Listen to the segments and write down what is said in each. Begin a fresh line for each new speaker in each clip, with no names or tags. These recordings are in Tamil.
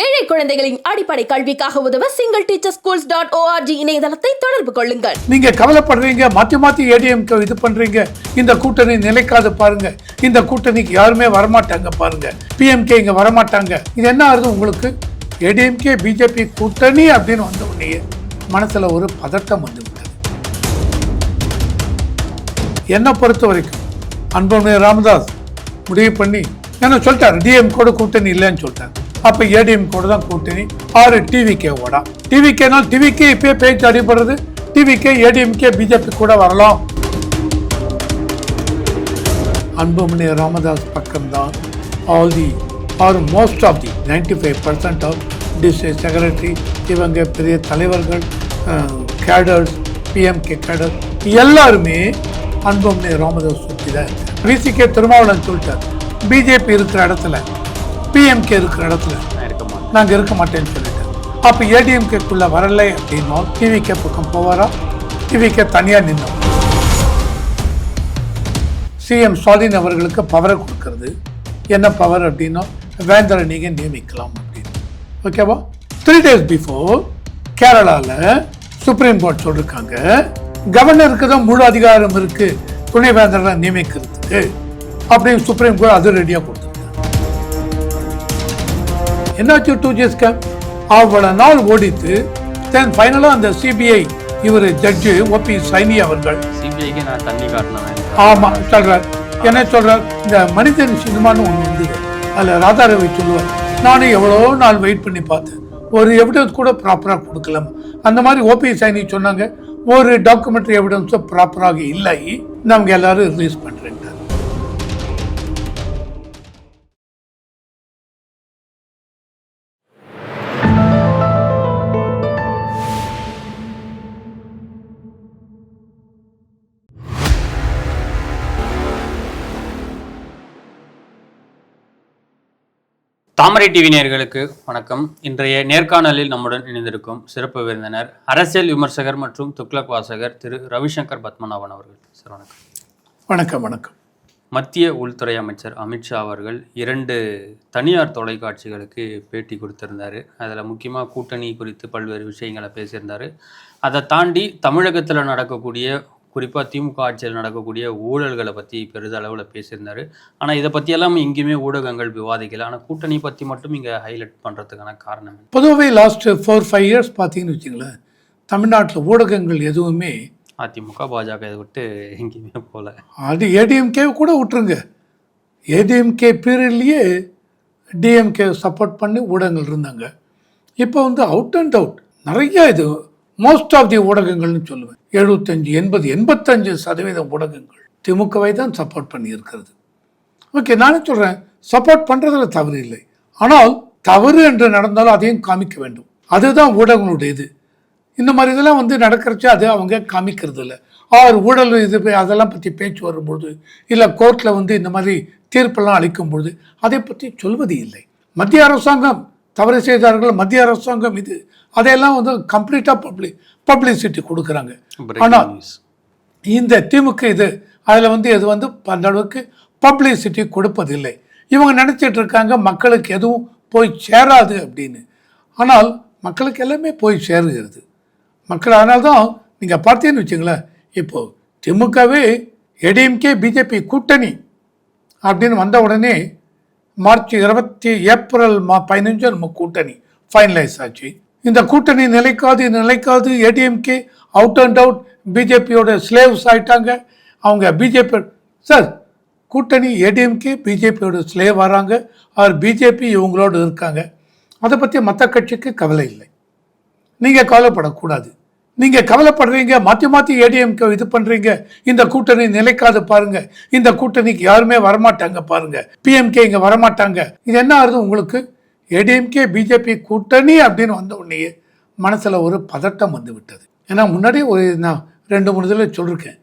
ஏழை குழந்தைகளின் அடிப்படை கல்விக்காக உதவ single teacher schools dot ORG இணையதளத்தை தொடர்பு கொள்ளுங்கள்.
நீங்க கவலைப்படுறீங்க மாத்தி மாத்தி ஏடிஎம் இது பண்றீங்க இந்த கூட்டணி நிலைக்காது பாருங்க இந்த கூட்டணிக்கு யாருமே வரமாட்டாங்க பாருங்க பிஎம்கே இங்க வரமாட்டாங்க. இது என்ன ஆகுது உங்களுக்கு? ஏடிஎம்கே பிஜேபி கூட்டணி அப்படின்னு வந்த உடனே மனசுல ஒரு பதட்டம் வந்து விட்டது. என்னை பொறுத்த வரைக்கும் அன்புமணி ராமதாஸ் முடிவு பண்ணி என்ன சொல்லிட்டாரு? டிஎம் கூட கூட்டணி இல்லைன்னு சொல்லிட்டாரு. அப்ப ஏடிஎம் கூட தான் கூட்டணி. ஆறு டிவிகே ஓடா. டிவிகேனால் டிவிகே இப்பயே பேச்சு அடிபடுறது டிவிகே ஏடிஎம்கே பிஜேபி கூட வரலாம். அன்புமணி ராமதாஸ் பக்கம்தான். All the are most of the ninety five percent of district secretary இவங்க பெரிய தலைவர்கள் கேடர்ஸ் பிஎம்கே கேடர் எல்லாருமே அன்புமணி ராமதாஸ் சுற்றி தான் விசிகே திருமாவளவன் சொல்லிட்டார். பிஜேபி இருக்கிற இடத்துல பிஎம்கே இருக்கிற இடத்துல. நாங்கள் இருக்க மாட்டேன்னு சொல்லிட்டார் அப்போ ஏடிஎம்கேக்குள்ளே வரலை அப்படின்னா டிவிகே பக்கம் போவாரா? டிவிகே தனியாக நின்னோம் சிஎம் ஸ்டாலின் அவர்களுக்கு பவரை கொடுக்கறது. என்ன பவர் அப்படின்னா வேந்தரை நீங்கள் நியமிக்கலாம் அப்படின்னு. ஓகேவா த்ரீ டேஸ் பிஃபோர் கேரளாவில் சுப்ரீம் கோர்ட் சொல்லியிருக்காங்க கவர்னருக்கு தான் முழு அதிகாரம் இருக்கு. துணை வேந்தரை நியமிக்கிறதுக்கு. அப்படின்னு சுப்ரீம் கோர்ட் அது ரெடியாக கொடுத்துருக்காங்க என்னாச்சு டூ ஜிஎஸ்க அவ்வளோ நாள் ஓடித்து தென் ஃபைனலாக அந்த சிபிஐ இவர் ஜட்ஜு ஓபி சைனி அவர்கள்.
சிபிஐக்கு நான் தண்ணி காட்டினேன்
ஆமாம் சொல்கிறார் என்ன சொல்கிறார் இந்த மனிதன் சினிமான்னு ஒன்று இருந்தது அதில் ராதாரவி சொல்லுவார் நானும் எவ்வளோ நாள் வெயிட் பண்ணி பார்த்தேன். ஒரு எவிடன்ஸ் கூட ப்ராப்பராக கொடுக்கலாம் அந்த மாதிரி ஓபி சைனி சொன்னாங்க ஒரு டாக்குமெண்ட்ரி எவிடன்ஸும் ப்ராப்பராக இல்லை. நமக்கு எல்லாரும் ரிலீஸ் பண்ணுறேன்
தாமரை டிவி நேயர்களுக்கு வணக்கம். இன்றைய நேர்காணலில் நம்முடன் இணைந்திருக்கும் சிறப்பு விருந்தினர் அரசியல் விமர்சகர் மற்றும் துக்ளக் வாசகர் திரு ரவிசங்கர் பத்மநாபன் அவர்கள். சார் வணக்கம்.
வணக்கம் வணக்கம்.
மத்திய உள்துறை அமைச்சர் அமித்ஷா அவர்கள் இரண்டு தனியார் தொலைக்காட்சிகளுக்கு பேட்டி கொடுத்திருந்தாரு. அதில் முக்கியமாக கூட்டணி குறித்து பல்வேறு விஷயங்களை பேசியிருந்தாரு. அதை தாண்டி தமிழகத்தில் நடக்கக்கூடிய குறிப்பாக திமுக ஆட்சியில் நடக்கக்கூடிய ஊழல்களை பற்றி பெரிதளவில் பேசியிருந்தாரு. ஆனால் இதை பற்றியெல்லாம் எங்கேயுமே ஊடகங்கள் விவாதிக்கல. ஆனால் கூட்டணி பற்றி மட்டும் இங்கே ஹைலைட் பண்ணுறதுக்கான காரணம்?
பொதுவாகவே லாஸ்ட் ஃபோர் ஃபைவ் இயர்ஸ் பார்த்தீங்கன்னு வச்சுங்களேன் தமிழ்நாட்டில் ஊடகங்கள் எதுவுமே
அதிமுக பாஜக இதை விட்டு எங்கேயுமே போகல.
அது ஏடிஎம்கே கூட விட்டுருங்க. ஏடிஎம்கே பீரியட்லேயே டிஎம்கே சப்போர்ட் பண்ணி ஊடகங்கள் இருந்தாங்க. இப்போ வந்து அவுட் அண்ட் அவுட் நிறைய இது மோஸ்ட் ஆஃப் தி ஊடகங்கள்னு சொல்லுவேன். எழுபத்தஞ்சு எண்பது எண்பத்தஞ்சு சதவீதம் ஊடகங்கள் திமுகவை தான் சப்போர்ட் பண்ணியிருக்கிறது. ஓகே நானே சொல்கிறேன் சப்போர்ட் பண்ணுறதுல தவறு இல்லை. ஆனால் தவறு என்று நடந்தாலும் அதையும் காமிக்க வேண்டும். அதுதான் ஊடகங்களுடைய இது. இந்த மாதிரி இதெல்லாம் வந்து நடக்கிறச்சு அது அவங்க காமிக்கிறது இல்லை. ஆர் ஊழல் இது அதெல்லாம் பற்றி பேச்சு வரும்பொழுது இல்லை கோர்ட்டில் வந்து இந்த மாதிரி தீர்ப்பெல்லாம் அளிக்கும் பொழுது அதை பற்றி சொல்வது இல்லை. மத்திய அரசாங்கம் தவறு செய்தார்கள் மத்திய அரசாங்கம் இது. அதையெல்லாம் வந்து கம்ப்ளீட்டாக பப்ளி பப்ளிசிட்டி கொடுக்குறாங்க. ஆனால். இந்த திமுக இது அதில் வந்து இது வந்து அந்த அளவுக்கு பப்ளிசிட்டி கொடுப்பதில்லை. இவங்க நினச்சிட்டு இருக்காங்க மக்களுக்கு எதுவும் போய் சேராது அப்படின்னு. ஆனால் மக்களுக்கு எல்லாமே போய் சேருகிறது. மக்கள் அதனால தான் நீங்கள் பார்த்தீங்கன்னு வச்சுங்களேன் இப்போது திமுகவே ஏடிஎம்கே பிஜேபி கூட்டணி அப்படின்னு வந்த உடனே மார்ச் இருபத்தி ஏப்ரல் மா பதினஞ்சு நம்ம கூட்டணி ஃபைனலைஸ் ஆச்சு. இந்த கூட்டணி நிலைக்காது நிலைக்காது ஏடிஎம்கே அவுட் அண்ட் அவுட் பிஜேபியோட ஸ்லேவ்ஸ் ஆயிட்டாங்க. அவங்க பிஜேபி சார் கூட்டணி ஏடிஎம்கே பிஜேபியோட ஸ்லேவ் வராங்க அவர் பிஜேபி இவங்களோட இருக்காங்க. அதை பற்றி மற்ற கட்சிக்கு கவலை இல்லை. நீங்கள் கவலைப்படக்கூடாது. நீங்கள் கவலைப்படுறீங்க மாற்றி மாற்றி ஏடிஎம்கே இது பண்ணுறீங்க இந்த கூட்டணி நிலைக்காது பாருங்க இந்த கூட்டணிக்கு யாருமே வரமாட்டாங்க பாருங்க பிஎம்கே இங்கே வரமாட்டாங்க. இது என்ன ஆகுது உங்களுக்கு? ஏடிஎம்கே பிஜேபி கூட்டணி அப்படின்னு வந்த உடனே மனசில் ஒரு பதட்டம் வந்து விட்டது. ஏன்னா முன்னாடி ஒரு நான் ரெண்டு மூணு இதில் சொல்லியிருக்கேன்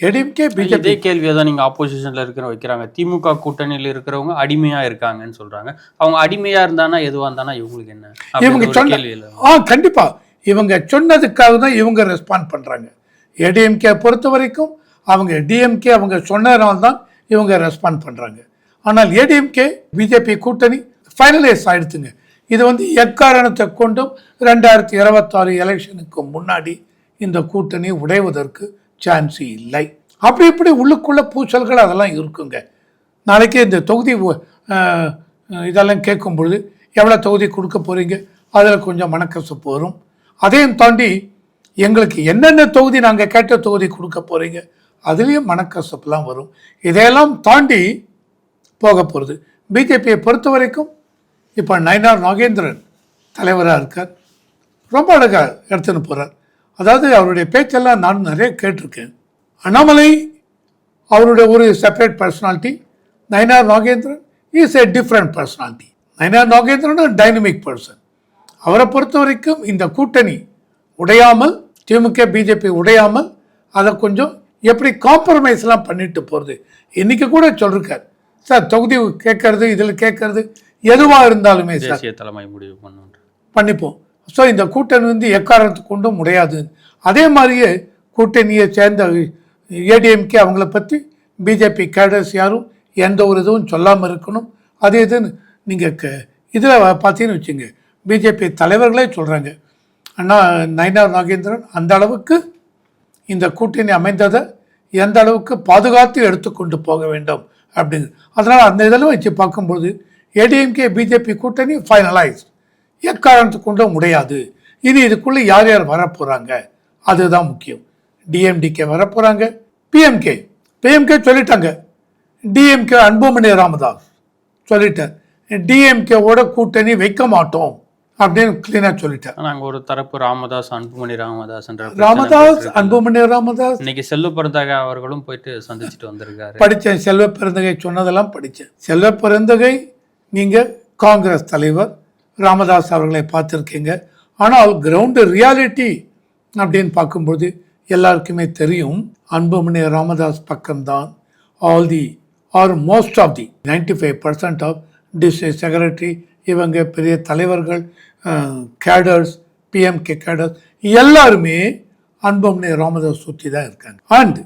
ஏடிஎம்கே பிஜேபி
கேள்வியை தான் நீங்கள் ஆப்போசிஷனில் இருக்கிற வைக்கிறாங்க. திமுக கூட்டணியில் இருக்கிறவங்க அடிமையாக இருக்காங்கன்னு சொல்கிறாங்க அவங்க அடிமையாக இருந்தானா எதுவாக இருந்தானா இவங்களுக்கு என்ன?
இவங்க சொன்ன ஆ கண்டிப்பா. இவங்க சொன்னதுக்காக தான் இவங்க ரெஸ்பாண்ட் பண்ணுறாங்க ஏடிஎம்கே பொறுத்த வரைக்கும் அவங்க டிஎம்கே அவங்க சொன்னதுனால தான் இவங்க ரெஸ்பாண்ட் பண்ணுறாங்க ஆனால் ஏடிஎம்கே பிஜேபி கூட்டணி ஃபைனலைஸ் ஆயிடுச்சுங்க. இது வந்து எக்காரணத்தை கொண்டும் ரெண்டாயிரத்தி இருபத்தாறு எலெக்ஷனுக்கு முன்னாடி இந்த கூட்டணி உடைவதற்கு சான்ஸ் இல்லை. அப்படி இப்படி உள்ளுக்குள்ள பூச்சல்கள் அதெல்லாம் இருக்குங்க. நாளைக்கு இந்த தொகுதி இதெல்லாம் கேட்கும் பொழுது எவ்வளோ தொகுதி கொடுக்க போகிறீங்க அதில் கொஞ்சம் மனக்கசப்பு வரும். அதையும் தாண்டி எங்களுக்கு என்னென்ன தொகுதி நாங்கள் கேட்ட தொகுதி கொடுக்க போகிறீங்க அதுலேயும் மனக்கசப்புலாம் வரும். இதையெல்லாம் தாண்டி போக போகிறது பிஜேபியை பொறுத்த வரைக்கும் இப்போ நயனார் நாகேந்திரன் தலைவராக இருக்கார். ரொம்ப அழகாக எடுத்துன்னு போகிறார் அதாவது அவருடைய பேச்செல்லாம் நான் நிறைய கேட்டிருக்கேன். அண்ணாமலை அவருடைய ஒரு separate personality Nainar Nagendran is a different personality Nainar Nagendran dynamic person அவரை பொறுத்த வரைக்கும் இந்த கூட்டணி உடையாமல் திமுக பிஜேபி உடையாமல் அதை கொஞ்சம் எப்படி காம்ப்ரமைஸ்லாம் பண்ணிட்டு போகிறது இன்றைக்கி கூட சொல்லிருக்கார். சார் தொகுதி கேட்கறது இதில் கேட்கறது எதுவாக இருந்தாலுமே சார்
தலைமை முடிவு பண்ணுன்ற.
பண்ணிப்போம். ஸோ இந்த கூட்டணி வந்து எக்காரணத்து கொண்டும் முடியாது அதே மாதிரியே கூட்டணியை சேர்ந்த ஏடிஎம்கே அவங்கள பற்றி பிஜேபி கேடர்ஸ் யாரும் எந்த ஒரு இதுவும் சொல்லாமல் இருக்கணும். அது இதுன்னு நீங்கள் க இதில் பார்த்தீங்கன்னு வச்சுங்க பிஜேபி தலைவர்களே சொல்கிறாங்க அண்ணா நயனார் நாகேந்திரன் அந்த அளவுக்கு இந்த கூட்டணி அமைந்ததை எந்த அளவுக்கு பாதுகாத்து எடுத்துக்கொண்டு போக வேண்டும் அப்படின்னு. அதனால் அந்த இதெல்லாம் வச்சு பார்க்கும்போது ஏடிஎம்கே பிஜேபி கூட்டணி ஃபைனலைஸ் எக்காரணத்து கொண்டும் முடியாது இனி இதுக்குள்ளே யார் யார் வரப்போகிறாங்க அதுதான் முக்கியம். டிஎம்டிகே வரப்போகிறாங்க பிஎம்கே பிஎம்கே சொல்லிட்டாங்க. டிஎம்கே அன்புமணி ராமதாஸ் சொல்லிட்டார். டிஎம்கேவோட கூட்டணி வைக்க மாட்டோம். அப்படின்னு கிளீனாக சொல்லிட்டார்
ஆனா அங்க ஒரு தரப்பு ராமதாஸ் அன்புமணி ராமதாஸ்
ராமதாஸ். அன்புமணி ராமதாஸ்.
இன்னைக்கு செல்வ பிறந்தக அவர்களும் போயிட்டு சந்திச்சுட்டு வந்திருக்காரு.
படித்தேன் செல்வ பெருந்தகை சொன்னதெல்லாம் படித்தேன். செல்வ பெருந்தகை நீங்கள் காங்கிரஸ் தலைவர் ராமதாஸ் அவர்களை பார்த்துருக்கீங்க. ஆனால் கிரவுண்டு ரியாலிட்டி அப்படின்னு பார்க்கும்போது எல்லாருக்குமே தெரியும் அன்புமணி ராமதாஸ் பக்கம்தான். All the are most of the ninety five percent of district secretary இவங்க பெரிய தலைவர்கள் கேடர்ஸ் பிஎம்கே கேடர்ஸ் எல்லாருமே அன்புமணி ராமதாஸ் சுற்றி தான் இருக்காங்க. அண்ட்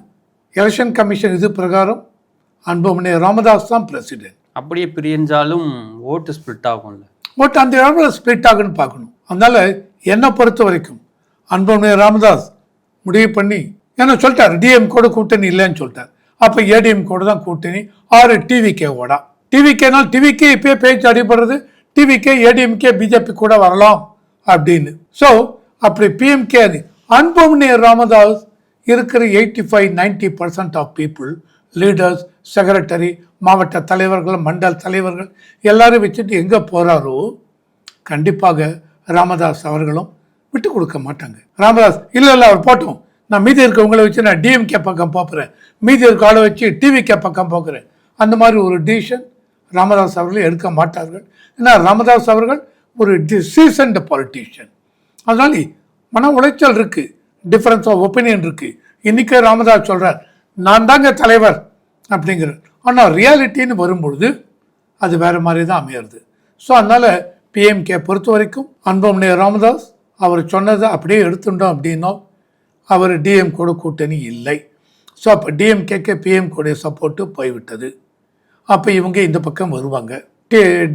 எலெக்ஷன் கமிஷன் இது பிரகாரம் அன்புமணி ராமதாஸ் தான் பிரசிடென்ட்
அப்படியே பிரிஞ்சாலும் ஓட்டு ஸ்பிளிட் ஆகும்ல.
பட் அந்த இடத்துல ஸ்ப்ளிட் ஆகுன்னு பார்க்கணும். அதனால என்னை பொறுத்த வரைக்கும் அன்புமணி ராமதாஸ் முடிவு பண்ணி என்ன சொல்லிட்டார்? டிஎம் கூட கூட்டணி இல்லைன்னு சொல்லிட்டார். அப்போ ஏடிஎம் கூட தான் கூட்டணி. ஆறு டிவிகே ஓடா. டிவிகேனால் டிவிகே இப்பயே பேச்சு அடிபடுறது. டிவிகே ஏடிஎம்கே பிஜேபி கூட வரலாம் அப்படின்னு. ஸோ அப்படி பிஎம்கே அன்புமணி ராமதாஸ் இருக்கிற eighty five ninety percent of people leaders secretary மாவட்ட தலைவர்கள் மண்டல் தலைவர்கள் எல்லாரும் வச்சுட்டு எங்கே போகிறாரோ கண்டிப்பாக ராமதாஸ் அவர்களும் விட்டு கொடுக்க மாட்டாங்க. ராமதாஸ் இல்லை இல்லை அவர் போட்டோம். நான் மீதி இருக்கவங்களை வச்சு நான் டிஎம்கே பக்கம் போகிறேன் மீதி இருக்க ஆளை வச்சு டிவிகே பக்கம் போகிறேன் அந்த மாதிரி ஒரு டிசிஷன் ராமதாஸ் அவர்கள் எடுக்க மாட்டார்கள். ஏன்னா ராமதாஸ் அவர்கள் ஒரு டிசீசன்ட் பாலிட்டிஷியன் அதனால மன உளைச்சல் இருக்குது டிஃப்ரென்ஸ் ஆஃப் ஒப்பீனியன் இருக்குது இன்றைக்கே ராமதாஸ் சொல்கிறார் நான் தாங்க தலைவர் அப்படிங்கிற. ஆனால் ரியாலிட்டின்னு வரும்பொழுது அது வேறு மாதிரி தான் அமையிறது. ஸோ அதனால் பிஎம்கே பொறுத்த வரைக்கும் அன்புமணி ராமதாஸ் அவர் சொன்னதை அப்படியே எடுத்துட்டோம் அப்படின்னா அவர் டிஎம் கூட கூட்டணி இல்லை. ஸோ அப்போ டிஎம்கேக்கு பிஎம் கூட சப்போர்ட்டு போய்விட்டது. அப்போ இவங்க இந்த பக்கம் வருவாங்க.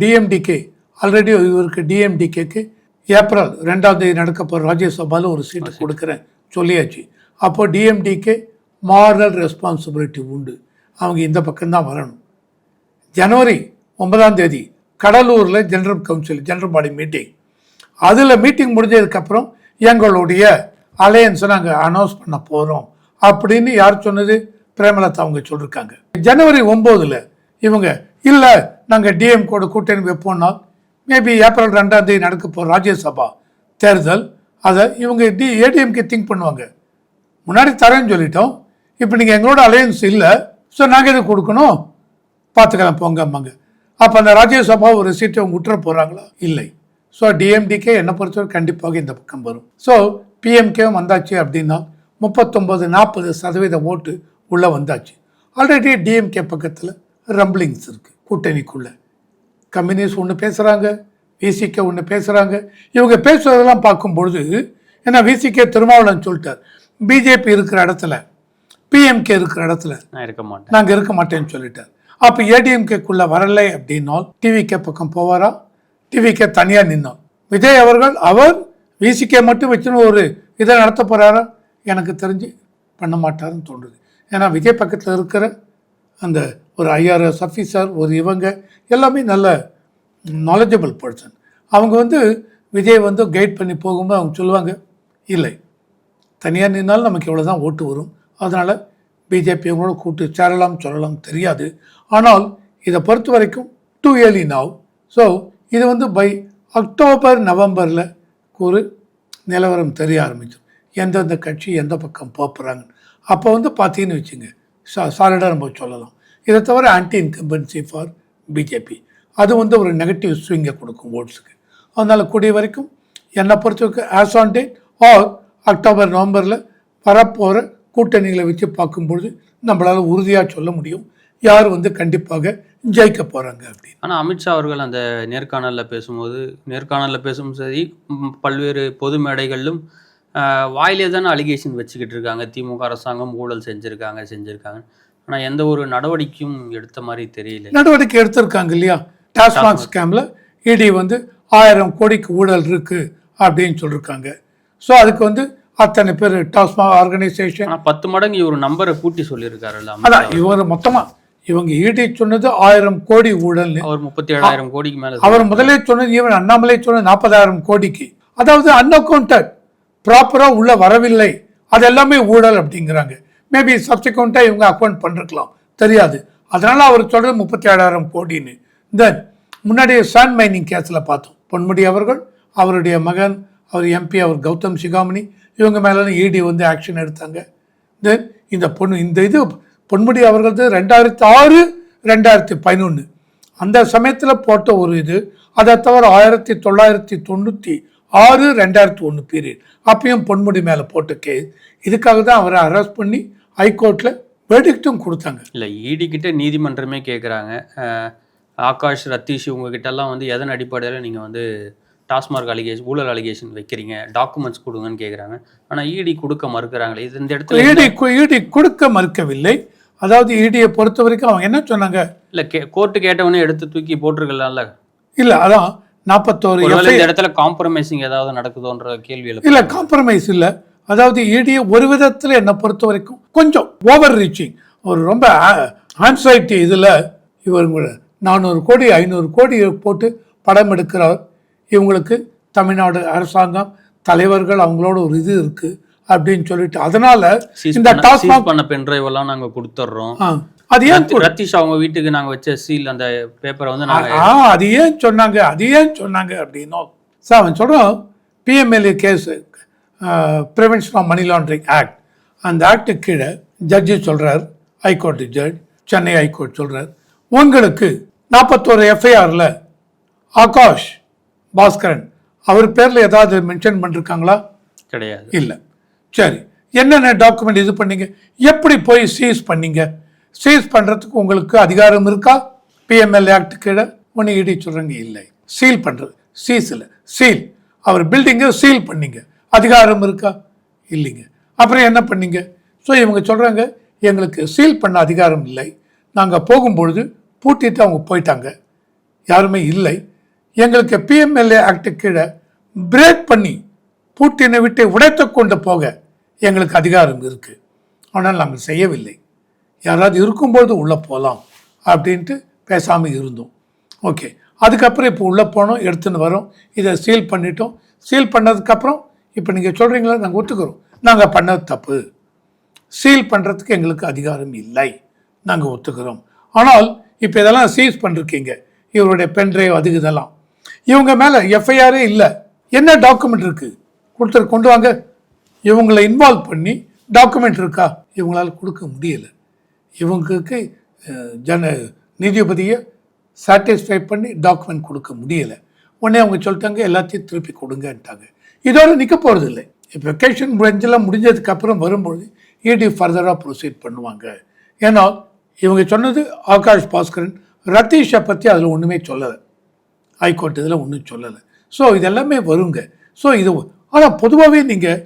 டிஎம்டிகே ஆல்ரெடி இவருக்கு டிஎம்டிகேக்கு ஏப்ரல் ரெண்டாம் தேதி நடக்க போகிற ராஜ்யசபாவில் ஒரு சீட்டு கொடுக்குறேன். சொல்லியாச்சு. அப்போ டிஎம்டிகே மாரல் ரெஸ்பான்சிபிலிட்டி உண்டு. அவங்க இந்த பக்கம்தான் வரணும். ஜனவரி ஒன்பதாம் தேதி கடலூரில் general council general body meeting அதில் மீட்டிங் முடிஞ்சதுக்கப்புறம் எங்களுடைய அலையன்ஸை நாங்கள் அனௌன்ஸ் பண்ண போகிறோம் அப்படின்னு யார் சொன்னது? பிரேமலதா அவங்க சொல்லியிருக்காங்க ஜனவரி ஒம்போதில் இவங்க இல்லை நாங்கள் டிஎம் கூட கூட்டணி வைப்போம்னா மேபி ஏப்ரல் ரெண்டாம் தேதி நடக்க போகிற ராஜ்யசபா தேர்தல் அதை இவங்க டி ஏடிஎம்கே திங்க் பண்ணுவாங்க. முன்னாடி தரேன்னு சொல்லிட்டோம். இப்போ நீங்கள் எங்களோட அலையன்ஸ் இல்லை ஸோ நாங்கள் எது கொடுக்கணும்? பார்த்துக்கலாம் போங்கம்மாங்க. அப்போ அந்த ராஜ்யசபா ஒரு சீட்டை அவங்க விட்டுற போகிறாங்களா இல்லை. ஸோ டிஎம்டிகே என்னை பொறுத்தவரை கண்டிப்பாக இந்த பக்கம் வரும். ஸோ பிஎம்கேவும் வந்தாச்சு அப்படின்னா முப்பத்தொம்பது நாற்பது சதவீத ஓட்டு உள்ளே வந்தாச்சு. ஆல்ரெடி டிஎம்கே பக்கத்தில் ரம்பிளிங்ஸ் இருக்குது கூட்டணிக்குள்ளே. கம்யூனிஸ்ட் ஒன்று பேசுகிறாங்க விசிகே ஒன்று பேசுகிறாங்க இவங்க பேசுறதெல்லாம் பார்க்கும்பொழுது ஏன்னா விசிகே திருமாவளவன் சொல்லிட்டார் பிஜேபி இருக்கிற இடத்துல பிஎம்கே இருக்கிற இடத்துல
நான் இருக்க மாட்டேன்.
நாங்கள் இருக்க மாட்டேன்னு சொல்லிட்டார். அப்போ ஏடிஎம்கேக்குள்ளே வரலை அப்படின்னால் டிவிகே பக்கம் போவாரா? டிவிக்கே தனியாக நின்னோம் விஜய் அவர்கள் அவர் விசிகே மட்டும் வச்சுன்னு ஒரு இதை நடத்த போகிறாரா எனக்கு தெரிஞ்சு பண்ண மாட்டாருன்னு தோன்றுது. ஏன்னா விஜய் பக்கத்தில் இருக்கிற அந்த ஒரு ஐஆர்எஸ் ஆஃபீஸர் ஒரு இவங்க எல்லாமே நல்ல நாலேஜபிள் பர்சன் அவங்க வந்து விஜய் வந்து கைட் பண்ணி போகும்போது அவங்க சொல்லுவாங்க இல்லை தனியாக நின்னாலும் நமக்கு இவ்வளோ தான் ஓட்டு வரும். அதனால் பிஜேபி அவங்களோட கூட்டு சேரலாம் சொல்லலாம் தெரியாது. ஆனால் இதை பொறுத்த வரைக்கும் டூ இயர்லி நாவ் ஸோ இது வந்து பை அக்டோபர் நவம்பரில் ஒரு நிலவரம் தெரிய ஆரம்பிச்சிடும். எந்தெந்த கட்சி எந்த பக்கம் போகிறாங்கன்னு அப்போ வந்து பார்த்தீங்கன்னு வச்சுங்க சா சாலிடாக நம்ம சொல்லலாம். இதை தவிர ஆன்டி இன்கம்பன்சி ஃபார் பிஜேபி அது வந்து ஒரு நெகட்டிவ் ஸ்விங்கை கொடுக்கும் ஓட்ஸுக்கு அதனால் கூடிய வரைக்கும் என்னை பொறுத்தவரைக்கும் as on date or October நவம்பரில் வரப்போகிற கூட்டணிகளை வச்சு பார்க்கும்பொழுது நம்மளால் உறுதியாக சொல்ல முடியும். யார் வந்து கண்டிப்பாக ஜெயிக்க போகிறாங்க அப்படின்னு.
ஆனால் அமித்ஷா அவர்கள் அந்த நேர்காணலில் பேசும்போது நேர்காணலில் பேசும் சரி பல்வேறு பொது மேடைகளிலும் வாயிலே தானே அலிகேஷன் வச்சுக்கிட்டு இருக்காங்க திமுக அரசாங்கம் ஊழல் செஞ்சுருக்காங்க செஞ்சுருக்காங்க ஆனால் எந்த ஒரு நடவடிக்கையும் எடுத்த மாதிரி தெரியல.
நடவடிக்கை எடுத்திருக்காங்க இல்லையா? டாஸ்மாக் ஸ்கேமில் இடி வந்து ஆயிரம் கோடிக்கு ஊழல் இருக்குது அப்படின்னு சொல்லியிருக்காங்க ஸோ அதுக்கு வந்து அத்தனை பேர் டாஸ்மாக் ஆர்கனைசேஷன்
பத்து மடங்கு இவர் நம்பரை கூட்டி சொல்லியிருக்காருல்ல
அதான் இவர் மொத்தமாக இவங்க இடி சொன்னது ஆயிரம் கோடி ஊழல்னு.
அவர் முப்பத்தி ஏழாயிரம் கோடிக்கு மேலே
அவர் முதலே சொன்னது ஈவன் அண்ணாமலை சொன்னது நாற்பதாயிரம் கோடிக்கு. அதாவது அன்அக்கௌண்டட் ப்ராப்பராக உள்ளே வரவில்லை. அது எல்லாமே ஊழல் அப்படிங்கிறாங்க. மேபி சப்சிக்வெண்ட்டாக இவங்க அக்கௌண்ட் பண்ணிருக்கலாம். தெரியாது. அதனால் அவர் சொல்கிறது முப்பத்தி ஏழாயிரம் கோடின்னு தென் முன்னாடி சாண்ட் மைனிங் கேஸில் பார்த்தோம். பொன்முடி அவர்கள் அவருடைய மகன் அவர் எம்பி அவர் கௌதம் சிகாமணி இவங்க மேலே இடி வந்து ஆக்ஷன் எடுத்தாங்க. தென் இந்த பொண்ணு இந்த இது பொன்முடி அவர்களது ரெண்டாயிரத்தி ஆறு ரெண்டாயிரத்தி பதினொன்று அந்த சமயத்தில் போட்ட ஒரு இது அதை தவிர ஆயிரத்தி தொள்ளாயிரத்தி தொண்ணூற்றி ஆறு ரெண்டாயிரத்தி ஒன்று பீரியட். அப்பயும் பொன்முடி மேலே போட்ட கேஸ் இதுக்காக தான் அவரை அரெஸ்ட் பண்ணி ஹைகோர்ட்டில் வெடிக்டும் கொடுத்தாங்க.
இல்லை இடி கிட்ட நீதிமன்றமே கேட்குறாங்க ஆகாஷ் ரத்தீஷ் உங்ககிட்ட எல்லாம் வந்து எதன் அடிப்படையில் நீங்கள் வந்து டாஸ்மார்க் அலிகேஷன் ஊழல் அலிகேஷன் வைக்கிறீங்க? டாக்குமெண்ட்ஸ் கொடுங்கன்னு கேட்குறாங்க ஆனால் இடி கொடுக்க மறுக்கிறாங்களே. இது இந்த இடத்துல
இடி இடி கொடுக்க மறுக்கவில்லை. அதாவது இடியை பொறுத்த வரைக்கும் அவங்க என்ன சொன்னாங்க?
இல்லை கே கோர்ட்டு கேட்டவொடனே எடுத்து தூக்கி போட்டிருக்கலாம்ல.
இல்லை அதான் நாற்பத்தோரு
இந்த இடத்துல காம்ப்ரமைசிங் ஏதாவது நடக்குதோன்ற கேள்வி
இல்லை காம்ப்ரமைஸ் இல்லை. அதாவது இடியை ஒரு விதத்தில் என்னை பொறுத்த வரைக்கும் கொஞ்சம் ஓவர் ரீச்சிங் ஒரு ரொம்ப ஆன்சைட்டி இதில் இவங்க நானூறு கோடி ஐநூறு கோடி போட்டு படம் எடுக்கிறார். இவங்களுக்கு தமிழ்நாடு அரசாங்கம் தலைவர்கள் அவங்களோட ஒரு இது இருக்கு அப்படின்னு சொல்லிட்டு அதனால இந்த டாஸ்மாக்
பண்ண பென்ட்ரைவ் எல்லாம் நாங்க கொடுத்துட்றோம்.
அது ஏன்
ரத்தி- ரத்தீஷ் அவங்க வீட்டுக்கு நாங்க வச்ச சீல் அந்த பேப்பரை வந்து
ஆ அது ஏன் சொன்னாங்க? அது ஏன் சொன்னாங்க அப்படின்னும் சார் அவன் சொல்கிறான் PMLA case prevention of money laundering act அந்த ஆக்டுக்கு கீழே ஜட்ஜி சொல்கிறார் ஹைகோர்ட் ஜட்ஜ் சென்னை ஹைகோர்ட் சொல்கிறார் உங்களுக்கு நாற்பத்தோரு எஃப்ஐஆரில் ஆகாஷ் பாஸ்கரன் அவர் பேரில் ஏதாவது மென்ஷன் பண்ணிருக்காங்களா?
கிடையாது.
இல்லை. சரி என்னென்ன டாக்குமெண்ட் இது பண்ணீங்க? எப்படி போய் சீஸ் பண்ணீங்க? சீஸ் பண்ணுறதுக்கு உங்களுக்கு அதிகாரம் இருக்கா? பிஎம்எல்ஏ ஆக்ட் கீழே ஒன்று இடி சொல்கிறாங்க இல்லை. சீல் பண்ணுறது சீஸ் இல்லை. சீல் அவர் பில்டிங்கை சீல் பண்ணிங்க. அதிகாரம் இருக்கா? இல்லைங்க. அப்புறம் என்ன பண்ணீங்க? ஸோ இவங்க சொல்கிறாங்க எங்களுக்கு சீல் பண்ண அதிகாரம் இல்லை. நாங்கள் போகும்பொழுது பூட்டிட்டு அவங்க போயிட்டாங்க. யாருமே இல்லை. எங்களுக்கு பிஎம்எல்ஏ ஆக்டு கீழே பிரேக் பண்ணி பூட்டினை விட்டு உடைத்து கொண்டு போக எங்களுக்கு அதிகாரம் இருக்குது ஆனால் நாங்கள் செய்யவில்லை. யாராவது இருக்கும்பொழுது உள்ளே போகலாம் அப்படின்ட்டு பேசாமல் இருந்தோம். ஓகே. அதுக்கப்புறம் இப்போ உள்ளே போனோம் எடுத்துன்னு வரோம். இதை சீல் பண்ணிட்டோம். சீல் பண்ணதுக்கப்புறம் இப்போ நீங்கள் சொல்கிறீங்களா நாங்கள் ஒத்துக்கிறோம். நாங்கள் பண்ணது தப்பு. சீல் பண்ணுறதுக்கு எங்களுக்கு அதிகாரம் இல்லை. நாங்கள் ஒத்துக்கிறோம். ஆனால் இப்போ இதெல்லாம் சீஸ் பண்ணிருக்கீங்க. இவருடைய பென்ட்ரைவ் அது இதெல்லாம். இவங்க மேலே எஃப்ஐஆரே இல்லை. என்ன டாக்குமெண்ட் இருக்குது கொடுத்துரு கொண்டு வாங்க. இவங்களை இன்வால்வ் பண்ணி டாக்குமெண்ட் இருக்கா? இவங்களால் கொடுக்க முடியலை. இவங்களுக்கு ஜன நீதிபதியை சாட்டிஸ்ஃபை பண்ணி டாக்குமெண்ட் கொடுக்க முடியலை. உடனே அவங்க சொல்லிட்டாங்க எல்லாத்தையும் திருப்பி கொடுங்கன்ட்டாங்க. இதோட நிற்க போகிறது இல்லை இப்போ வெக்கேஷன் முடிஞ்செல்லாம் முடிஞ்சதுக்கப்புறம் வரும்பொழுது இடி ஃபர்தராக ப்ரொசீட் பண்ணுவாங்க. ஏன்னா இவங்க சொன்னது ஆகாஷ் பாஸ்கரன் ரத்தீஷை பற்றி அதில் ஒன்றுமே சொல்லலை. ஹைகோர்ட் இதில் ஒன்றும் சொல்லலை. ஸோ இதெல்லாமே வருங்க. ஸோ இது ஆனால் பொதுவாகவே நீங்கள்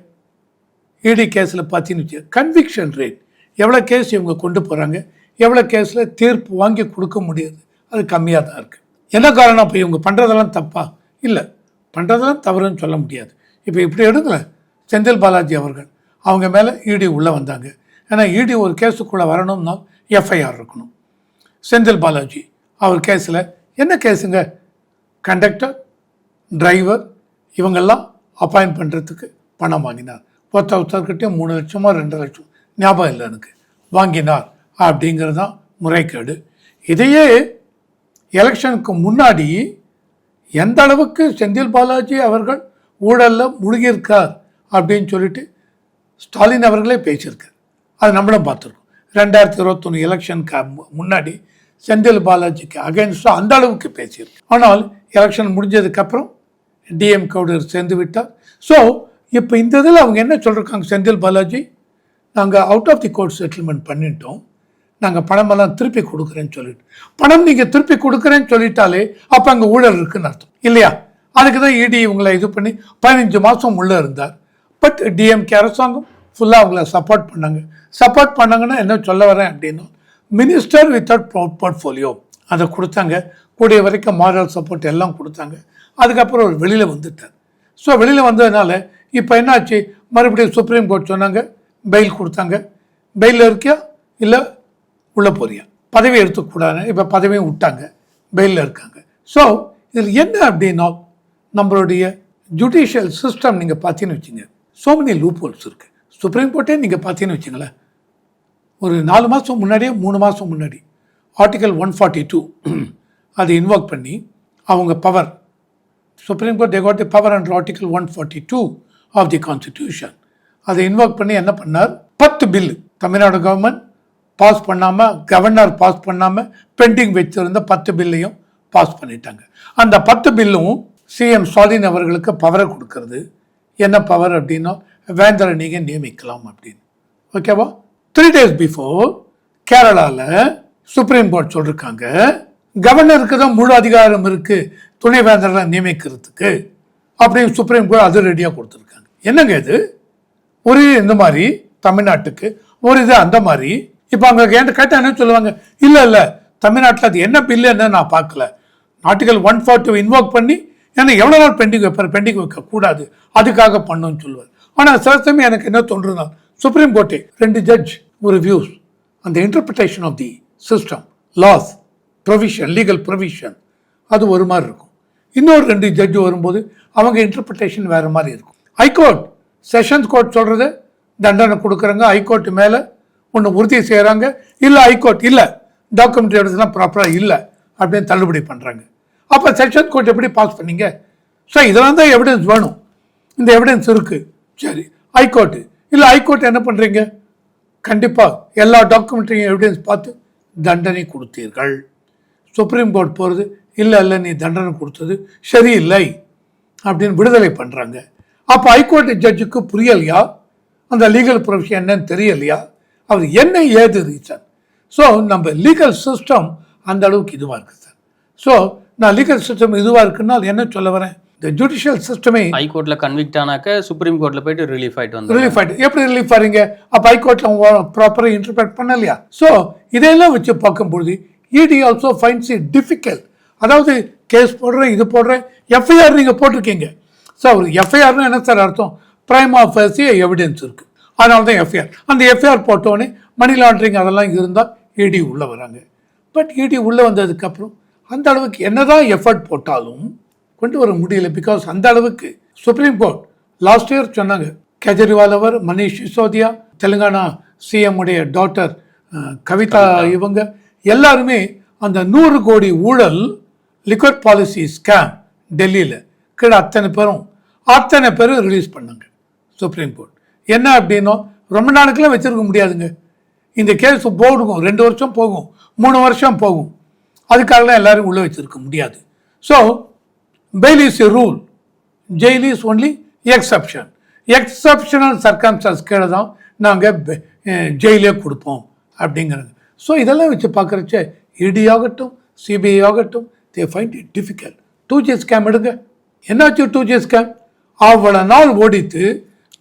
இடி கேஸில் பார்த்தீங்கன்னு கன்விக்ஷன் ரேட் எவ்வளோ கேஸ் இவங்க கொண்டு போகிறாங்க எவ்வளோ கேஸில் தீர்ப்பு வாங்கி கொடுக்க முடியாது? அது கம்மியாக தான் இருக்குது என்ன காரணம்? இப்போ இவங்க பண்ணுறதெல்லாம் தப்பா? இல்லை. பண்ணுறதெல்லாம் தவறுன்னு சொல்ல முடியாது. இப்போ இப்படி எடுங்களேன். செந்தில் பாலாஜி அவர்கள். அவங்க மேலே இடி உள்ளே வந்தாங்க. ஏன்னா இடி ஒரு கேஸுக்குள்ளே வரணும்னா எஃப்ஐஆர் இருக்கணும். செந்தில் பாலாஜி அவர் கேஸில் என்ன கேஸுங்க? கண்டக்டர் டிரைவர் இவங்கெல்லாம் அப்பாயின்ட் பண்ணுறதுக்கு பணம் வாங்கினார். ஒருத்தர் ஒருத்தர்கிட்டயும் மூணு லட்சமோ ரெண்டு லட்சம். ஞாபகம் இல்லை எனக்கு. வாங்கினார் அப்படிங்கிறது தான் முறைகேடு. இதையே எலெக்ஷனுக்கு முன்னாடி எந்த அளவுக்கு செந்தில் பாலாஜி அவர்கள் ஊழலில் முழுகியிருக்கார் அப்படின்னு சொல்லிட்டு ஸ்டாலின் அவர்களே பேசியிருக்கார். அது நம்மளும் பார்த்துருக்கோம். ரெண்டாயிரத்தி இருபத்தொன்று எலெக்ஷனுக்கு முன்னாடி செந்தில் பாலாஜிக்கு அகைன்ஸ்டாக அந்த அளவுக்கு பேசியிருக்கு ஆனால் எலெக்ஷன் முடிஞ்சதுக்கப்புறம் டிஎம் கவுடர் சேர்ந்து விட்டார். ஸோ இப்போ இந்த இதில் அவங்க என்ன சொல்லிருக்காங்க செந்தில் பாலாஜி? நாங்கள் out of the court settlement பண்ணிட்டோம். நாங்கள் பணமெல்லாம் திருப்பி கொடுக்குறேன்னு சொல்லிட்டு. பணம் நீங்கள் திருப்பி கொடுக்குறேன்னு சொல்லிட்டாலே அப்போ அங்கே ஊழல் இருக்குன்னு அர்த்தம். இல்லையா? அதுக்கு தான் இடி இவங்களை இது பண்ணி பதினஞ்சு மாதம் உள்ளே இருந்தார். பட் டிஎம்கே அரசாங்கம் ஃபுல்லாக அவங்கள சப்போர்ட் பண்ணாங்க. சப்போர்ட் பண்ணாங்கன்னா என்ன சொல்ல வரேன் அப்படின்னா மினிஸ்டர் வித்தவுட் போர்ட்ஃபோலியோ அதை கொடுத்தாங்க. கூடிய வரைக்கும் மாரல் சப்போர்ட் எல்லாம் கொடுத்தாங்க. அதுக்கப்புறம் அவர் வெளியில் வந்துட்டார். ஸோ வெளியில் வந்ததுனால இப்போ என்னாச்சு? மறுபடியும் சுப்ரீம் கோர்ட் சொன்னாங்க. பெயில் கொடுத்தாங்க. பெயிலில் இருக்கியா? இல்லை உள்ளே போறியா? பதவி எடுத்துக்கூடாது இப்போ பதவியும் விட்டாங்க. பெயிலில் இருக்காங்க. ஸோ இதில் என்ன அப்படின்னா நம்மளுடைய ஜுடிஷியல் சிஸ்டம் நீங்கள் பார்த்தீங்கன்னு வச்சுங்க ஸோ மெனி லூப் ஹோல்ஸ் இருக்குது சுப்ரீம் கோர்ட்டே நீங்கள் பார்த்தீங்கன்னு வச்சுங்களேன் ஒரு நாலு மாதம் முன்னாடியே மூணு மாதம் முன்னாடி ஆர்டிக்கல் ஒன் ஃபார்ட்டி டூ அதை இன்வோக் பண்ணி அவங்க power supreme court they got the power under article one forty two of the constitution அதை இன்வோக் பண்ணி என்ன பண்ணார்? பத்து பில்லு தமிழ்நாடு கவர்மெண்ட் பாஸ் பண்ணாமல் கவர்னர் பாஸ் பண்ணாமல் பெண்டிங் வச்சிருந்த பத்து பில்லையும் பாஸ் பண்ணிட்டாங்க. அந்த பத்து பில்லும் சிஎம் ஸ்டாலின் அவர்களுக்கு பவரை கொடுக்கறது. என்ன பவர் அப்படின்னா வேந்தரை நீங்கள் நியமிக்கலாம் அப்படின்னு. ஓகேவா த்ரீ டேஸ் பிஃபோர் கேரளாவில் சுப்ரீம் கோர்ட் சொல்லியிருக்காங்க கவர்னருக்கு தான் முழு அதிகாரம் இருக்குது துணை வேந்தர்களை நியமிக்கிறதுக்கு. அப்படின்னு சுப்ரீம் கோர்ட் அது ரெடியாக கொடுத்துருக்காங்க. என்னங்க இது? ஒரு இது இந்த மாதிரி தமிழ்நாட்டுக்கு ஒரு இது அந்த மாதிரி. இப்போ அங்கே என்கிட்ட கேட்டால் சொல்லுவாங்க? இல்லை இல்லை தமிழ்நாட்டில் அது என்ன பில்லுன்னு நான் பார்க்கல. ஆர்டிகல் ஒன் ஃபார்ட்டி இன்வோக் பண்ணி ஏன்னா எவ்வளோ நாள் பெண்டிங் வைப்பார் பெண்டிங் வைக்கக்கூடாது அதுக்காக பண்ணுன்னு சொல்லுவார். ஆனால் சில சமயம் எனக்கு என்ன தோன்றுனா சுப்ரீம் கோர்ட்டே ரெண்டு ஜட்ஜ் ஒரு வியூஸ் அந்த interpretation of the system laws provision legal provision அது ஒரு மாதிரி இருக்கும். இன்னொரு ரெண்டு ஜட்ஜ் வரும்போது அவங்க இன்டர்பிரிட்டேஷன் வேறு மாதிரி இருக்கும். ஹைகோர்ட் செஷன்ஸ் கோர்ட் சொல்கிறது தண்டனை கொடுக்குறாங்க ஹைகோர்ட் மேலே ஒன்று உறுதி செய்கிறாங்க இல்லை ஹைகோர்ட் இல்லை. டாக்குமெண்ட் எடுத்துலாம் ப்ராப்பராக இல்லை அப்படின்னு தள்ளுபடி பண்ணுறாங்க அப்போ செஷன் கோர்ட் எப்படி பாஸ் பண்ணீங்க? ஸோ இதெல்லாம் தான் எவிடன்ஸ் வேணும். இந்த எவிடன்ஸ் இருக்குது சரி. ஹைகோர்ட்டு இல்லை ஹைகோர்ட் என்ன பண்ணுறீங்க கண்டிப்பாக எல்லா டாக்குமெண்ட்டையும் எவிடன்ஸ் பார்த்து தண்டனை கொடுத்தீர்கள். சுப்ரீம் கோர்ட் போகிறது இல்லை இல்லை நீ தண்டனை கொடுத்தது சரியில்லை அப்படின்னு விடுதலை பண்ணுறாங்க அப்போ ஹைகோர்ட் ஜட்ஜுக்கு புரியலையா? அந்த லீகல் ப்ரொஃபஷன் என்னன்னு தெரியலையா? அவர் என்ன ஏது ரீசன் ஸோ நம்ம லீகல் சிஸ்டம் அந்த அளவுக்கு இதுவாக இருக்குது சார் ஸோ நான் லீகல் சிஸ்டம் இதுவாக இருக்குன்னா அது என்ன சொல்ல வரேன்? இந்த ஜுடிஷியல் சிஸ்டமே
ஹைகோர்ட்ல கன்விக்ட் ஆனாக்க சுப்ரீம் கோர்ட்ல போயிட்டு ரிலீஃப் ஆயிட்டு வந்தாங்க
ரிலீஃப் ஆகிட்டு எப்படி ரிலீஃப் ஆறீங்க? அப்போ ஹைகோர்ட்டில் ப்ராப்பராக இன்டர்பிரட் பண்ணலையா? ஸோ இதையெல்லாம் வச்சு பார்க்கும்பொழுது ED also finds it difficult அதாவது கேஸ் போடுறேன் இது போடுறேன் எஃப்ஐஆர் நீங்கள் போட்டிருக்கீங்க. ஸோ ஒரு எஃப்ஐஆர்னு என்ன சார் அர்த்தம்? பிரைம் ஆஃப் எவிடன்ஸ் இருக்குது அதனால தான் எஃப்ஐஆர் அந்த எஃப்ஐஆர் போட்டோடனே மணி லாண்ட்ரிங் அதெல்லாம் இருந்தால் இடி உள்ளே வராங்க. பட் இடி உள்ளே வந்ததுக்கப்புறம் அந்த அளவுக்கு என்னதான் எஃபர்ட் போட்டாலும் கொண்டு வர முடியல பிகாஸ் அந்த அளவுக்கு சுப்ரீம் கோர்ட் லாஸ்ட் இயர் சொன்னாங்க கெஜ்ரிவால் அவர் மனிஷ் சிசோதியா தெலுங்கானா சிஎம் உடைய டாட்டர் கவிதா இவங்க எல்லாருமே அந்த நூறு கோடி ஊழல் லிக்விட் பாலிசி ஸ்கேம் டெல்லியில். கீழே அத்தனை பேரும் அத்தனை பேரும் ரிலீஸ் பண்ணாங்க. சுப்ரீம் கோர்ட் என்ன அப்படின்னா ரொம்ப நாளுக்கெல்லாம் வச்சுருக்க முடியாதுங்க. இந்த கேஸ் போடுக்கும் ரெண்டு வருஷம் போகும். மூணு வருஷம் போகும். அதுக்காகலாம் எல்லோரும் உள்ளே வச்சிருக்க முடியாது. So bail is a rule jail is only exception exceptional circumstances கீழே தான் நாங்கள் ஜெயிலே eh, கொடுப்போம் அப்படிங்கிறாங்க ஸோ இதெல்லாம் வச்சு பார்க்குறச்ச இடி ஆகட்டும் சிபிஐ ஆகட்டும் they find it difficult two G scam எடுங்க. என்னாச்சு டூ ஜி ஸ்கேம் அவ்வளோ நாள் ஓடித்து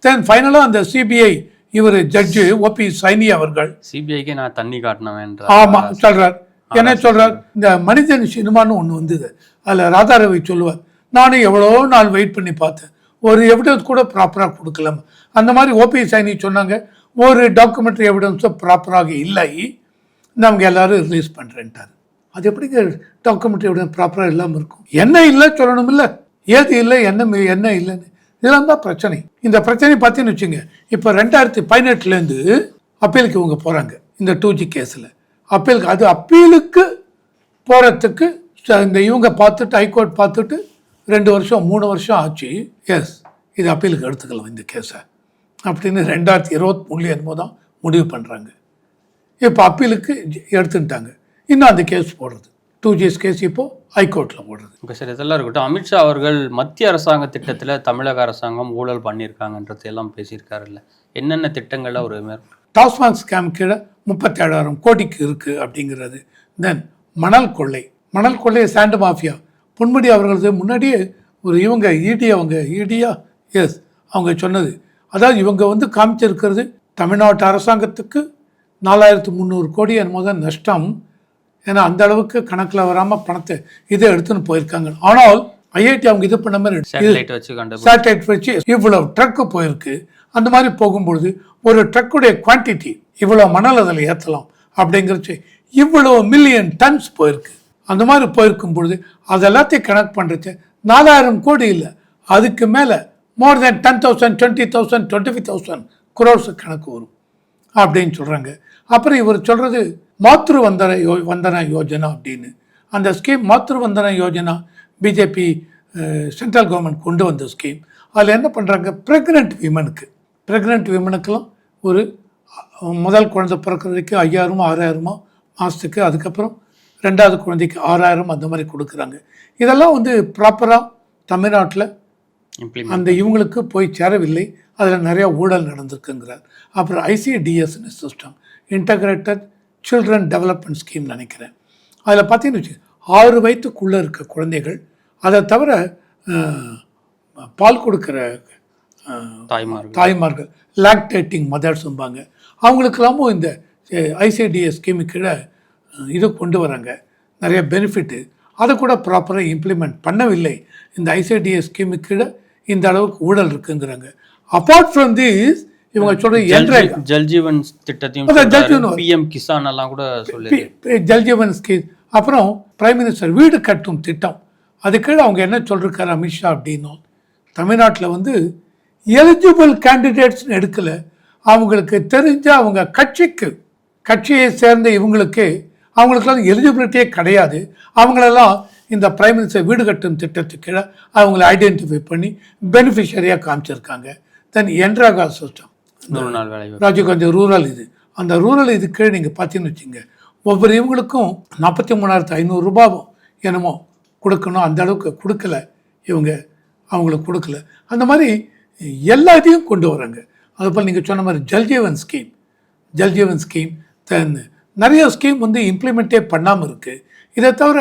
தென் ஃபைனலாக அந்த சிபிஐ இவர் ஜட்ஜு ஓபி சைனி அவர்கள்.
சிபிஐக்கே நான் தண்ணி காட்டினவேன்ற
ஆமாம் சொல்கிறார் என்ன சொல்றார்? இந்த மனிதன் சினிமான்னு ஒன்று வந்தது. அதில் ராதாரவி சொல்லுவார் நானும் எவ்வளோ நாள் வெயிட் பண்ணி பார்த்தேன். ஒரு எவிடன்ஸ் கூட ப்ராப்பராக கொடுக்கலாமா அந்த மாதிரி ஓபி சைனி சொன்னாங்க ஒரு டாக்குமெண்ட்ரி எவிடன்ஸும் ப்ராப்பராக இல்லை. நமக்கு எல்லாரும் ரிலீஸ் பண்ணுறேன்ட்டார் அது எப்படிங்க டாக்குமெண்ட்ரி எவிடன்ஸ் ப்ராப்பராக இல்லாமல் இருக்கும்? என்ன இல்லை சொல்லணும் இல்லை ஏது இல்லை என்ன என்ன இல்லைன்னு. இதெல்லாம் தான் பிரச்சனை. இந்த பிரச்சனை பார்த்தீங்கன்னு வச்சுங்க இப்போ ரெண்டாயிரத்தி பதினெட்டுலேருந்து அப்பீலுக்கு இவங்க போகிறாங்க இந்த டூ ஜி கேஸில் அப்பீலுக்கு அது அப்பீலுக்கு போகிறதுக்கு இந்த இவங்க பார்த்துட்டு ஹைகோர்ட் பார்த்துட்டு ரெண்டு வருஷம் மூணு வருஷம் ஆச்சு. எஸ் இது அப்பீலுக்கு எடுத்துக்கலாம் இந்த கேஸை அப்படின்னு ரெண்டாயிரத்தி இருபத்தி மூணுலேயே என்னமோ தான் முடிவு பண்ணுறாங்க இப்போ அப்பீலுக்கு எடுத்துட்டாங்க. இன்னும் அந்த கேஸ் போடுறது. டூ ஜிஎஸ் கேஸ் இப்போது ஹைகோர்ட்டில் போடுறது.
ஓகே சார் இதெல்லாம் இருக்கட்டும். அமித்ஷா அவர்கள் மத்திய அரசாங்க திட்டத்தில் தமிழக அரசாங்கம் ஊழல் பண்ணியிருக்காங்கன்றது எல்லாம் பேசியிருக்காருல்ல. என்னென்ன திட்டங்கள்ல ஒரு
டாஸ்மாக் ஸ்கேம் கீழே முப்பத்தேழாயிரம் கோடிக்கு இருக்குது அப்படிங்கிறது. தென் மணல் கொள்ளை. மணல் கொள்ளை சாண்ட் மாஃபியா பொன்முடி அவர்களது முன்னாடியே ஒரு இவங்க இடி அவங்க இடியா எஸ் அவங்க சொன்னது. அதாவது இவங்க வந்து காமிச்சிருக்கிறது தமிழ்நாட்டு அரசாங்கத்துக்கு நாலாயிரத்து முந்நூறு கோடி என்னமோ தான் நஷ்டம். ஏன்னா அந்த அளவுக்கு கணக்கில் வராமல் பணத்தை இதை எடுத்துன்னு போயிருக்காங்க. ஆனால் ஐஐடி அவங்க இது பண்ண மாதிரி
சேட்டலைட் வச்சு
இவ்வளவு ட்ரக்கு போயிருக்கு. அந்த மாதிரி போகும்பொழுது ஒரு ட்ரக்குடைய குவான்டிட்டி இவ்வளோ மணல் அதில் ஏற்றலாம் அப்படிங்கிறச்சு இவ்வளவு மில்லியன் டன்ஸ் போயிருக்கு. அந்த மாதிரி போயிருக்கும் பொழுது அது எல்லாத்தையும் கணக்கு பண்ணுறச்சு நாலாயிரம் கோடி இல்லை. அதுக்கு மேலே more than ten thousand twenty thousand twenty five thousand crores கணக்கு வரும். அப்படின்னு சொல்கிறாங்க அப்புறம் இவர் சொல்கிறது மாத்ரு வந்தன யோ வந்தன யோஜனா அப்படின்னு. அந்த ஸ்கீம் மாத்ரு வந்தன யோஜனா பிஜேபி சென்ட்ரல் கவர்மெண்ட் கொண்டு வந்த ஸ்கீம் அதில் என்ன பண்ணுறாங்க ப்ரெக்னென்ட் விமனுக்கு ப்ரெக்னென்ட் விமனுக்கெல்லாம் ஒரு முதல் குழந்தை பிறக்கிற வரைக்கும் ஐயாயிரமோ ஆறாயிரமோ மாதத்துக்கு அதுக்கப்புறம் ரெண்டாவது குழந்தைக்கு ஆறாயிரம் அந்த மாதிரி கொடுக்குறாங்க. இதெல்லாம் வந்து ப்ராப்பராக தமிழ்நாட்டில் அந்த இவங்களுக்கு போய் சேரவில்லை. அதில் நிறைய ஊழல் நடந்திருக்குங்கிறார். அப்புறம் ஐசிடிஎஸ்னு system integrated children development scheme நினைக்கிறேன். அதில் பார்த்தீங்கன்னு வச்சு ஆறு வயதுக்குள்ளே இருக்க குழந்தைகள் அதை தவிர பால் கொடுக்குற
தாய்மார்கள்.
தாய்மார்கள் லாக்டேட்டிங் மதர்ஸும்பாங்க அவங்களுக்கெல்லாமும் இந்த ஐசிடிஎஸ் ஸ்கீமு கீழே இது கொண்டு வராங்க. நிறைய பெனிஃபிட்டு அதை கூட ப்ராப்பராக இம்ப்ளிமெண்ட் பண்ணவில்லை. இந்த ஐசிடிஎஸ் ஸ்கீமு கீழே இந்த அளவுக்கு ஊழல் இருக்குங்கிறாங்க. அப்பார்ட் ஃப்ரம் திஸ் இவங்க சொல்கிற என்ரேகா
ஜல் ஜல்ஜீவன் திட்டத்தையும் பிஎம் கிசான் எல்லாம் கூட சொல்லி
ஜல்ஜீவன் ஸ்கீம். அப்புறம் பிரைம் மினிஸ்டர் வீடு கட்டும் திட்டம். அது கீழே அவங்க என்ன சொல்லிருக்காரு அமித்ஷா அப்படின்னா தமிழ்நாட்டில் வந்து எலிஜிபிள் கேண்டிடேட்ஸ்னு எடுக்கல. அவங்களுக்கு தெரிஞ்ச அவங்க கட்சிக்கு கட்சியை சேர்ந்த இவங்களுக்கு அவங்களுக்கெல்லாம் எலிஜிபிலிட்டியே கிடையாது. அவங்களெல்லாம் இந்த பிரைம் மினிஸ்டர் வீடு கட்டும் திட்டத்துக்கு கீழே அவங்கள ஐடென்டிஃபை பண்ணி பெனிஃபிஷரியாக காமிச்சிருக்காங்க. தென் என்ராகா சிஸ்டம்
நூறு நாள் வேலை வாய்ப்பு.
ராஜீவ்காந்தி ரூரல் இது. அந்த ரூரல் இது கீழே நீங்கள் பார்த்தீங்கன்னு வச்சுங்க ஒவ்வொரு இவங்களுக்கும் நாற்பத்தி மூணாயிரத்து ஐநூறு ரூபாவும் என்னமோ கொடுக்கணும். அந்த அளவுக்கு கொடுக்கல. இவங்க அவங்களுக்கு கொடுக்கல. அந்த மாதிரி எல்லாத்தையும் கொண்டு வராங்க. அதுபோல் நீங்கள் சொன்ன மாதிரி Jal Jeevan scheme Jal Jeevan scheme then நிறைய ஸ்கீம் வந்து இம்ப்ளிமெண்ட்டே பண்ணாமல் இருக்குது இதை தவிர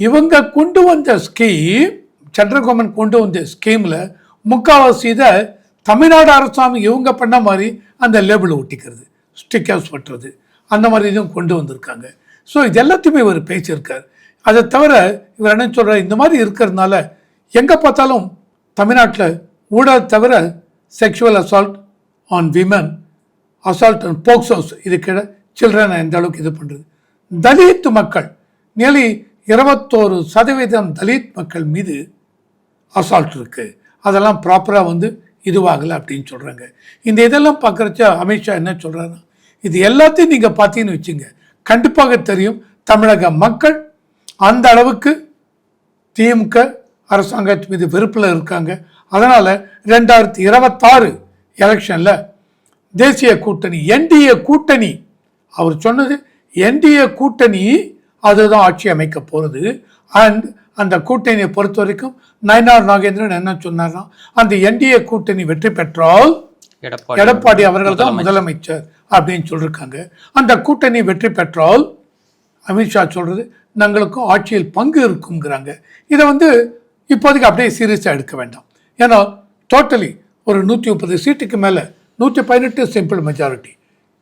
இவங்க கொண்டு வந்த ஸ்கீம் சென்ட்ரல் கவர்மெண்ட் கொண்டு வந்த ஸ்கீமில் முக்கால்வாசி இதை தமிழ்நாடு அரசாங்கம் இவங்க பண்ண மாதிரி அந்த லேபிள் ஒட்டிக்கிறது ஸ்டிக்கர்ஸ் ஒட்டுறது அந்த மாதிரி இதுவும் கொண்டு வந்திருக்காங்க. ஸோ இது எல்லாத்தையுமே இவர் பேசியிருக்கார். அதை தவிர இவர் என்ன சொல்கிறார் இந்த மாதிரி இருக்கிறதுனால எங்கே பார்த்தாலும் தமிழ்நாட்டில் ஊழல் தவிர sexual assault on women assault and POCSOs இதுக்கிட சில்ட்ரனை எந்த அளவுக்கு இது பண்ணுறது தலித் மக்கள் நியர்லி இருபத்தோரு சதவீதம் தலித் மக்கள் மீது அசால்ட் இருக்குது அதெல்லாம் ப்ராப்பராக வந்து இதுவாகலை அப்படின்னு சொல்கிறாங்க இந்த இதெல்லாம் பார்க்குறச்சா அமித்ஷா என்ன சொல்கிறாருன்னா இது எல்லாத்தையும் நீங்கள் பார்த்தீங்கன்னு வச்சுங்க. கண்டிப்பாக தெரியும் தமிழக மக்கள் அந்த அளவுக்கு திமுக அரசாங்கத்து மீது வெறுப்பில் இருக்காங்க. அதனால் ரெண்டாயிரத்தி இருபத்தாறு எலெக்ஷனில் தேசிய கூட்டணி என்டிஏ கூட்டணி அவர் சொன்னது என்டிஏ கூட்டணி அதுதான் ஆட்சி அமைக்க போகிறது அண்ட் அந்த கூட்டணியை பொறுத்த வரைக்கும் நயனார் நாகேந்திரன் என்ன சொன்னார்னா அந்த என்டிஏ கூட்டணி வெற்றி பெற்றால்
எடப்பாடி
அவர்கள் தான் முதலமைச்சர். அப்படின்னு சொல்லியிருக்காங்க அந்த கூட்டணி வெற்றி பெற்றால் அமித்ஷா சொல்றது தங்களுக்கும் ஆட்சியில் பங்கு இருக்குங்கிறாங்க இதை வந்து இப்போதைக்கு அப்படியே சீரியஸாக எடுக்க வேண்டாம். ஏன்னா டோட்டலி ஒரு நூற்றி முப்பது சீட்டுக்கு மேலே நூற்றி பதினெட்டு சிம்பிள் மெஜாரிட்டி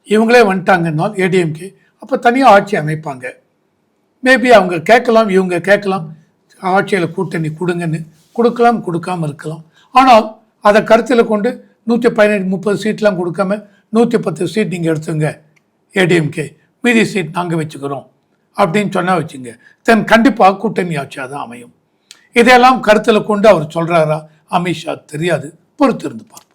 இவங்களே வந்துட்டாங்கன்னா ஏடிஎம்கே அப்போ தனியாக ஆட்சி அமைப்பாங்க. மேபி அவங்க கேட்கலாம் இவங்க கேட்கலாம். ஆட்சியில் கூட்டணி கொடுங்கன்னு கொடுக்கலாம் கொடுக்காம இருக்கலாம். ஆனால் அதை கருத்தில் கொண்டு நூற்றி பதினெட்டு முப்பது சீட்லாம் கொடுக்காம நூற்றி பத்து சீட் நீங்கள் எடுத்துங்க ஏடிஎம்கே. மீதி சீட் நாங்கள் வச்சுக்கிறோம் அப்படின்னு சொன்னால் வச்சுங்க. தென் கண்டிப்பாக கூட்டணி ஆட்சியாக தான் அமையும். இதையெல்லாம் கருத்தில் கொண்டு அவர் சொல்கிறாரா அமித்ஷா தெரியாது. பொறுத்திருந்து பார்ப்போம்.